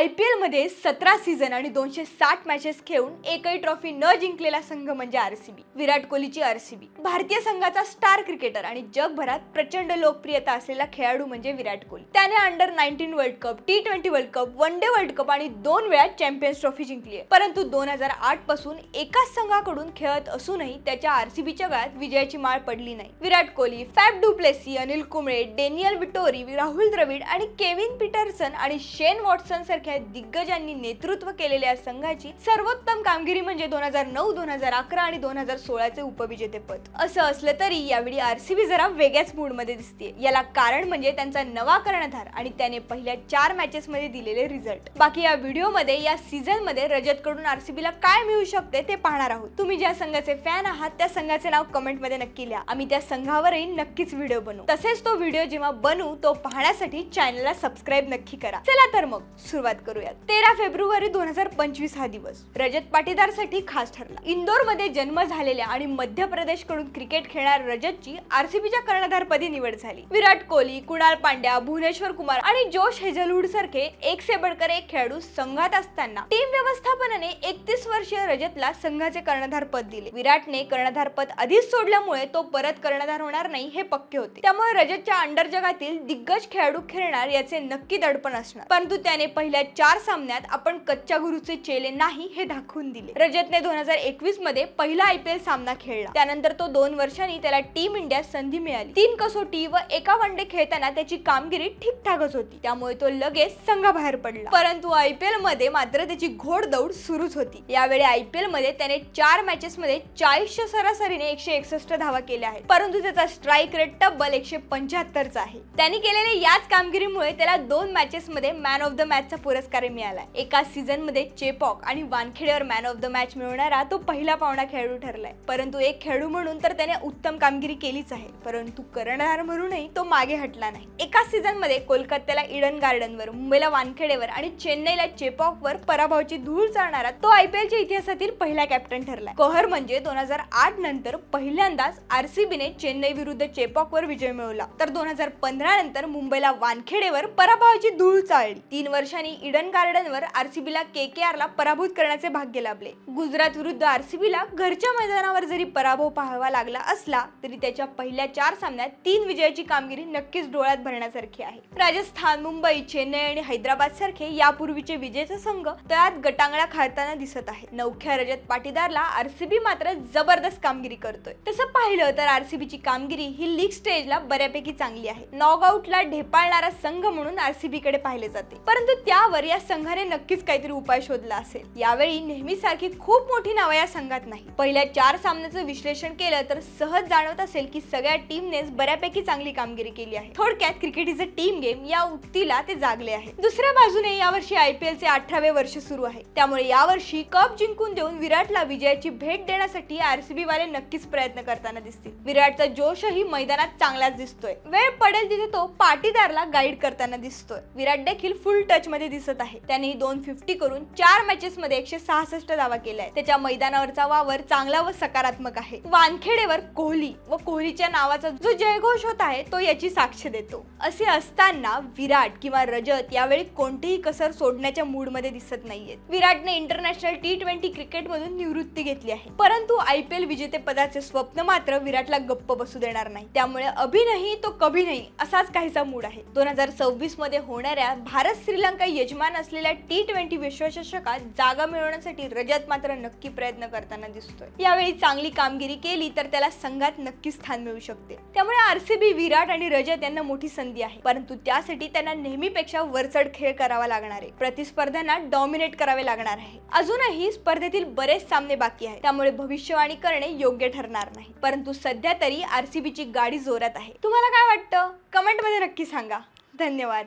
I P एलमध्ये सतरा season आणि दोनशे साठ मॅचेस खेळून एकही ट्रॉफी न जिंकलेला संघ म्हणजे आर सी बी. विराट कोहलीची आर सी बी. भारतीय संघाचा स्टार क्रिकेटर आणि जगभरात प्रचंड लोकप्रियता असलेला खेळाडू म्हणजे विराट कोहली. त्याने under nineteen world cup T twenty world cup one day world cup आणि दोन वेळा चॅम्पियन्स ट्रॉफी जिंकली आहे. परंतु दोन हजार आठपासून एकाच संघाकडून खेळत असूनही त्याच्या आरसीबीच्या गळ्यात विजयाची माळ पडली नाही. Virat Kohli Faf du Plessis Anil Kumble Daniel Vettori Rahul Dravid आणि केविन पीटरसन आणि शेन वॉटसन सारख्या दिग्गजांनी नेतृत्व केलेल्या संघाची सर्वोत्तम कामगिरी म्हणजे दोन हजार नऊ दोन हजार अकरा आणि दोन हजार सोळाचे उपविजेतेपद. असं असलं तरी यावेळी आरसीबी जरा वेगळ्याच मूडमध्ये दिसते याला कारण म्हणजे त्यांचा नवा कर्णधार आणि त्याने पहिल्या चार मॅचेस मध्ये दिलेले रिझल्ट. बाकी या व्हिडिओमध्ये या सीझनमध्ये रजत कडून आरसीबीला काय मिळू शकते ते पाहणार आहोत. तुम्ही ज्या संघाचे फॅन आहात त्या संघाचे नाव कमेंटमध्ये नक्की लिहा. आम्ही त्या संघावरही नक्कीच व्हिडिओ बनवू. तसेच तो व्हिडिओ जेव्हा बनवू तो पाहण्यासाठी चॅनलला सबस्क्राईब नक्की करा. चला तर मग सुरुवात करूयात. तेरा फेब्रुवारी दोन हजार पंचवीस हा दिवस. रजत पाटीदारसाठी खास ठरला. इंदोरमध्ये जन्म झालेल्या आणि मध्य प्रदेशकडून क्रिकेट खेळणार रजतची आरसीबीच्या कर्णधारपदी निवड झाली. विराट कोहली कुणाल पांड्या भुवनेश्वर कुमार आणि जोश हेझलवूड सारखे एक से बडकर एक खेळाडू संघात असताना टीम व्यवस्थापनाने एकतीस वर्षीय रजतला संघाचे कर्णधार पद दिले. विराटने कर्णधार पद आधीच सोडल्यामुळे तो परत कर्णधार होणार नाही हे पक्के होते. त्यामुळे रजतच्या अंडर जगातील दिग्गज खेळाडू खेळणार याचे नक्की दडपण असणार. परंतु त्याने पहिल्या चार सामन्यात आपण कच्च्या गुरुचे चेले नाही हे दाखवून दिले. रजतने दोन हजार एकवीसमध्ये पहिला आयपीएल सामना खेळला. त्यानंतर तो दोन वर्षांनी त्याला टीम इंडियात संधी मिळाली. तीन कसोटी व एका वनडे खेळताना त्याची कामगिरी ठीकठाकच होती. त्यामुळे तो लगेच संघाबाहेर पडला. परंतु आयपीएलमध्ये मात्र त्याची घोडदौड सुरूच होती. यावेळी आयपीएलमध्ये त्याने चार मॅचेस मध्ये चाळीसच्या सरासरीने एकशे एकसष्ट धावा केल्या आहेत. परंतु त्याचा स्ट्राईक रेट तब्बल एकशे पंच्याहत्तरचा आहे. त्यांनी केलेल्या याच कामगिरीमुळे त्याला दोन मॅचेस मध्ये मॅन ऑफ द मॅचचा पुरस्कार मिळाला. एका सीझनमध्ये चेपॉक आणि वानखेडेवर मॅन ऑफ द मॅच मिळवणारा तो पहिला पाहुणा खेळाडू ठरलाय. परंतु एक खेळाडू म्हणून तर त्याने उत्तम कामगिरी केलीच आहे. परंतु कर्णधार म्हणूनही तो मागे हटला नाही. एका सीझनमध्ये कोलकात्याला इडन गार्डनवर मुंबईला वानखेडेवर आणि चेन्नईला चेपॉकवर पराभवाची धूळ चालणारा तो आयपीएलच्या इतिहासातील पहिला कॅप्टन ठरला कोहर म्हणजे दोन हजार आठ नंतर पहिल्यांदाच आरसीबीने चेन्नई विरुद्ध चेपॉकवर विजय मिळवला. तर दोन हजार पंधरा नंतर मुंबईला वानखेडेवर पराभवाची धूळ चाळली तीन वर्षांनी इडन गार्डनवर आरसीबीला के के आरला पराभूत करण्याचे भाग्य लाभले. गुजरात विरुद्ध आरसीबीला घरच्या मैदानावर जरी पराभव पाहावा लागला असला तरी त्याच्या पहिल्या चार सामन्यात तीन विजयाची कामगिरी नक्कीच डोळ्यात भरण्यासारखी आहे. राजस्थान मुंबई चेन्नई आणि हैदराबाद सारखे यापूर्वीचे विजेचे संघ त्यात गटांगळा खाताना दिसत आहे नौख्या रजत पाटीदारला आरसीबी मात्र जबरदस्त कामगिरी करतोय. तसं पाहिलं तर आरसीबीची कामगिरी ही लीग स्टेजला बऱ्यापैकी चांगली आहे. नॉकआउटला ढेपाळणारा संघ म्हणून आरसीबी कडे पाहिले जाते. परंतु त्या नावावर या संघाने नक्कीच काहीतरी उपाय शोधला असेल. यावेळी नेहमीसारखी खूप मोठी नावं या संघात नाही पहिल्या चार सामन्याचं विश्लेषण केलं तर सहज जाणवत असेल की सगळ्या टीमनेच बऱ्यापैकी चांगली कामगिरी केली आहे. थोडक्यात cricket is a team game या उक्तीला ते जागले आहे. दुसऱ्या बाजूने यावर्षी आयपीएल चे अठरावे वर्ष सुरू आहे. त्यामुळे यावर्षी कप जिंकून देऊन विराटला विजयाची भेट देण्यासाठी आरसीबी वाले नक्कीच प्रयत्न करताना दिसतील. विराटचा जोशही मैदानात चांगलाच दिसतोय. वेळ पडेल तिथे तो पाटीदारला गाईड करताना दिसतोय. विराट देखील फुल टच मध्ये दिसत आहे. त्याने दोन फिफ्टी करून चार मॅचेस मध्ये एकशे सहासष्ट दावा केलाय त्याच्या मैदानावरचा वावर चांगला व सकारात्मक आहे. वानखेडेवर कोहली व कोहलीच्या नावाचा जो जयघोष होत आहे तो याची साक्ष देतो. असे असताना विराट किंवा रजत यावेळी कोणतीही कसर सोडण्याच्या मूडमध्ये दिसत नाहीयेत. विराटने इंटरनॅशनल टी ट्वेंटी क्रिकेट मधून निवृत्ती घेतली आहे. परंतु आयपीएल विजेतेपदाचे स्वप्न मात्र विराटला गप्प बसू देणार नाही. त्यामुळे अभिनही तो कभी नाही असाच काहीसा मूड आहे. दोन हजार सव्वीसमध्ये होणाऱ्या भारत श्रीलंका यजमान असलेल्या टी ट्वेंटी विश्वचषकात जागा मिळवण्यासाठी रजत मात्र नक्की प्रयत्न करताना दिसतोय. यावेळी चांगली कामगिरी केली तर त्याला संघात नक्की स्थान मिळू शकते. त्यामुळे आरसीबी विराट आणि रजत यांना मोठी संधी आहे. परंतु त्यासाठी त्यांना नेहमीपेक्षा वरचढ खेळ करावा लागणार आहे. प्रतिस्पर्ध्यांना डॉमिनेट करावे लागणार आहे. अजूनही स्पर्धेतील बरेच सामने बाकी आहेत. त्यामुळे भविष्यवाणी करणे योग्य ठरणार नाही. परंतु सध्या तरी आरसीबीची गाडी जोरात आहे. तुम्हाला काय वाटतं? कमेंटमध्ये नक्की सांगा. धन्यवाद.